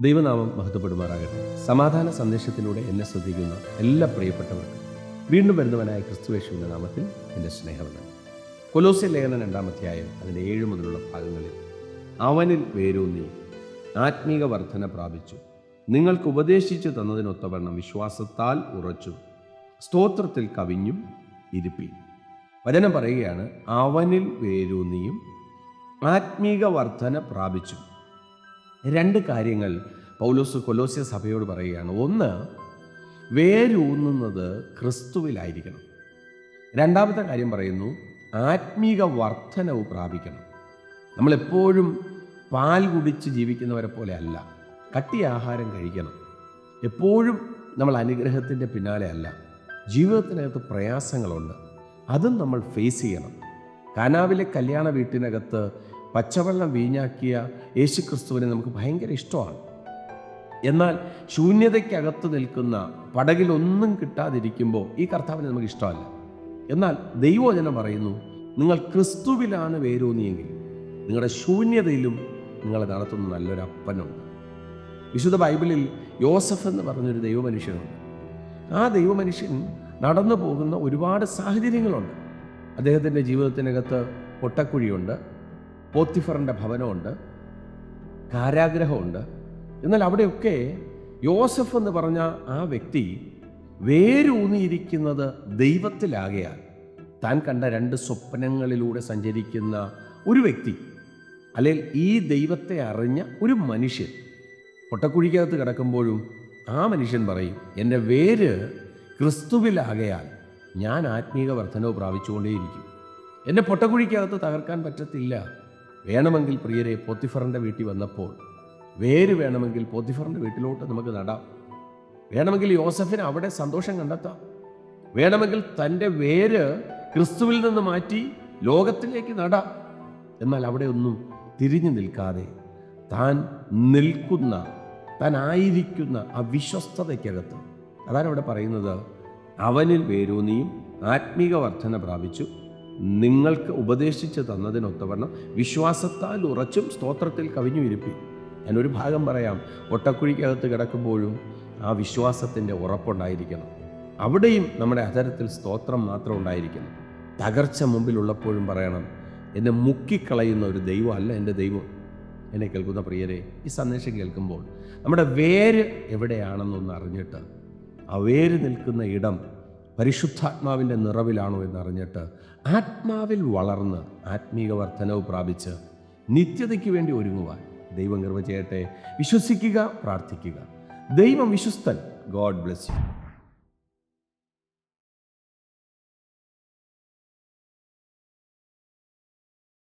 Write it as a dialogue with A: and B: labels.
A: ദൈവനാമം മഹത്വപ്പെടുമാറാകട്ടെ. സമാധാന സന്ദേശത്തിലൂടെ എന്നെ ശ്രദ്ധിക്കുന്ന എല്ലാ പ്രിയപ്പെട്ടവർക്കും വീണ്ടും വരുന്നവനായ ക്രിസ്തുവേശുവിന്റെ നാമത്തിൽ എന്റെ സ്നേഹമുണ്ട് കൊലോസ്യ ലേഖനം രണ്ടാമധ്യായം അതിന്റെ ഏഴ് മുതലുള്ള ഭാഗങ്ങളിൽ അവനിൽ വേരൂന്നി ആത്മീക വർധന പ്രാപിച്ചു. നിങ്ങൾക്ക് ഉപദേശിച്ചു തന്നതിനൊത്തവണ്ണം വിശ്വാസത്താൽ ഉറച്ചു സ്തോത്രത്തിൽ കവിഞ്ഞും ഇരുപ്പി വചനം പറയുകയാണ് അവനിൽ വേരൂന്നിയും ആത്മീക വർധന പ്രാപിച്ചു. രണ്ട് കാര്യങ്ങൾ പൗലോസ് കൊലോസ്യ സഭയോട് പറയുകയാണ്. ഒന്ന് വേരൂന്നുന്നത് ക്രിസ്തുവിലായിരിക്കണം. രണ്ടാമത്തെ കാര്യം പറയുന്നു ആത്മീക വർധനവ് പ്രാപിക്കണം. നമ്മളെപ്പോഴും പാൽ കുടിച്ച് ജീവിക്കുന്നവരെ പോലെ അല്ല. കട്ടി ആഹാരം കഴിക്കണം. എപ്പോഴും നമ്മൾ അനുഗ്രഹത്തിന്റെ പിന്നാലെ അല്ല. ജീവിതത്തിനകത്ത് പ്രയാസങ്ങളുണ്ട്. അതും നമ്മൾ ഫേസ് ചെയ്യണം. കാനാവിലെ കല്യാണ വീട്ടിനകത്ത് പച്ചവെള്ളം വീഞ്ഞാക്കിയ യേശുക്രിസ്തുവിനെ നമുക്ക് ഭയങ്കര ഇഷ്ടമാണ്. എന്നാൽ ശൂന്യതയ്ക്കകത്ത് നിൽക്കുന്ന പടകിലൊന്നും കിട്ടാതിരിക്കുമ്പോൾ ഈ കർത്താവിനെ നമുക്ക് ഇഷ്ടമല്ല. എന്നാൽ ദൈവവചനം പറയുന്നു നിങ്ങൾ ക്രിസ്തുവിലാണ് വേരൂന്നിയെങ്കിൽ നിങ്ങളുടെ ശൂന്യതയിലും നിങ്ങളെ നടത്തുന്ന നല്ലൊരു അപ്പനുണ്ട്. വിശുദ്ധ ബൈബിളിൽ യോസഫ് എന്ന് പറഞ്ഞൊരു ദൈവമനുഷ്യനുണ്ട്. ആ ദൈവമനുഷ്യൻ നടന്നു പോകുന്ന ഒരുപാട് സാഹചര്യങ്ങളുണ്ട്. അദ്ദേഹത്തിന്റെ ജീവിതത്തിനകത്ത് പൊട്ടക്കുഴിയുണ്ട്. പോത്തിഫറിന്റെ ഭവനമുണ്ട് കാരാഗ്രഹമുണ്ട്. എന്നാൽ അവിടെയൊക്കെ യോസഫ് എന്ന് പറഞ്ഞ ആ വ്യക്തി വേരൂന്നിയിരിക്കുന്നത് ദൈവത്തിലാകയാൽ താൻ കണ്ട രണ്ട് സ്വപ്നങ്ങളിലൂടെ സഞ്ചരിക്കുന്ന ഒരു വ്യക്തി അല്ലെങ്കിൽ ഈ ദൈവത്തെ അറിഞ്ഞ ഒരു മനുഷ്യൻ. പൊട്ടക്കുഴിക്കകത്ത് കിടക്കുമ്പോഴും ആ മനുഷ്യൻ പറയും എന്റെ വേര് ക്രിസ്തുവിലാകയാൽ ഞാൻ ആത്മീക വർധനവ് പ്രാപിച്ചുകൊണ്ടേയിരിക്കും. എന്നെ പൊട്ടക്കുഴിക്കകത്ത് തകർക്കാൻ പറ്റത്തില്ല. വേണമെങ്കിൽ പ്രിയരെ പോത്തിഫറിന്റെ വീട്ടിൽ വന്നപ്പോൾ വേര് വേണമെങ്കിൽ പോത്തിഫറിന്റെ വീട്ടിലോട്ട് നമുക്ക് നടാം. വേണമെങ്കിൽ യോസഫിന് അവിടെ സന്തോഷം കണ്ടെത്താം. വേണമെങ്കിൽ തന്റെ വേര് ക്രിസ്തുവിൽ നിന്ന് മാറ്റി ലോകത്തിലേക്ക് നടാം. എന്നാൽ അവിടെ ഒന്നും തിരിഞ്ഞു നിൽക്കാതെ താൻ നിൽക്കുന്ന താൻ ആയിരിക്കുന്ന വിശ്വസ്തതയ്ക്കകത്ത് അതാണ് അവിടെ പറയുന്നത്? അവനിൽ വേരൂന്നിയും ആത്മീക വർധന പ്രാപിച്ചു. നിങ്ങൾക്ക് ഉപദേശിച്ച് തന്നതിനൊത്തവണ്ണം വിശ്വാസത്താൽ ഉറച്ചും സ്തോത്രത്തിൽ കവിഞ്ഞു ഇരുപ്പി. ഞാനൊരു ഭാഗം പറയാം. ഒട്ടക്കുഴിക്കകത്ത് കിടക്കുമ്പോഴും ആ വിശ്വാസത്തിന്റെ ഉറപ്പുണ്ടായിരിക്കണം. അവിടെയും നമ്മുടെ അധരത്തിൽ സ്തോത്രം മാത്രം ഉണ്ടായിരിക്കണം. തകർച്ച മുമ്പിലുള്ളപ്പോഴും പറയണം എന്നെ മുക്കിക്കളയുന്ന ഒരു ദൈവമല്ല എന്റെ ദൈവം. എന്നെ കേൾക്കുന്ന പ്രിയരെ ഈ സന്ദേശം കേൾക്കുമ്പോൾ നമ്മുടെ വേര് എവിടെയാണെന്നൊന്ന് അറിഞ്ഞിട്ട് ആ വേര് നിൽക്കുന്ന ഇടം പരിശുദ്ധാത്മാവിന്റെ നിറവിലാണോ എന്നറിഞ്ഞിട്ട് ആത്മാവിൽ വളർന്ന് ആത്മീക വർധനവ് പ്രാപിച്ച് നിത്യതയ്ക്ക് വേണ്ടി ഒരുങ്ങുവാൻ ദൈവം കൃപ ചെയ്യട്ടെ. വിശ്വസിക്കുക പ്രാർത്ഥിക്കുക. ദൈവം വിശ്വസ്തൻ. God bless you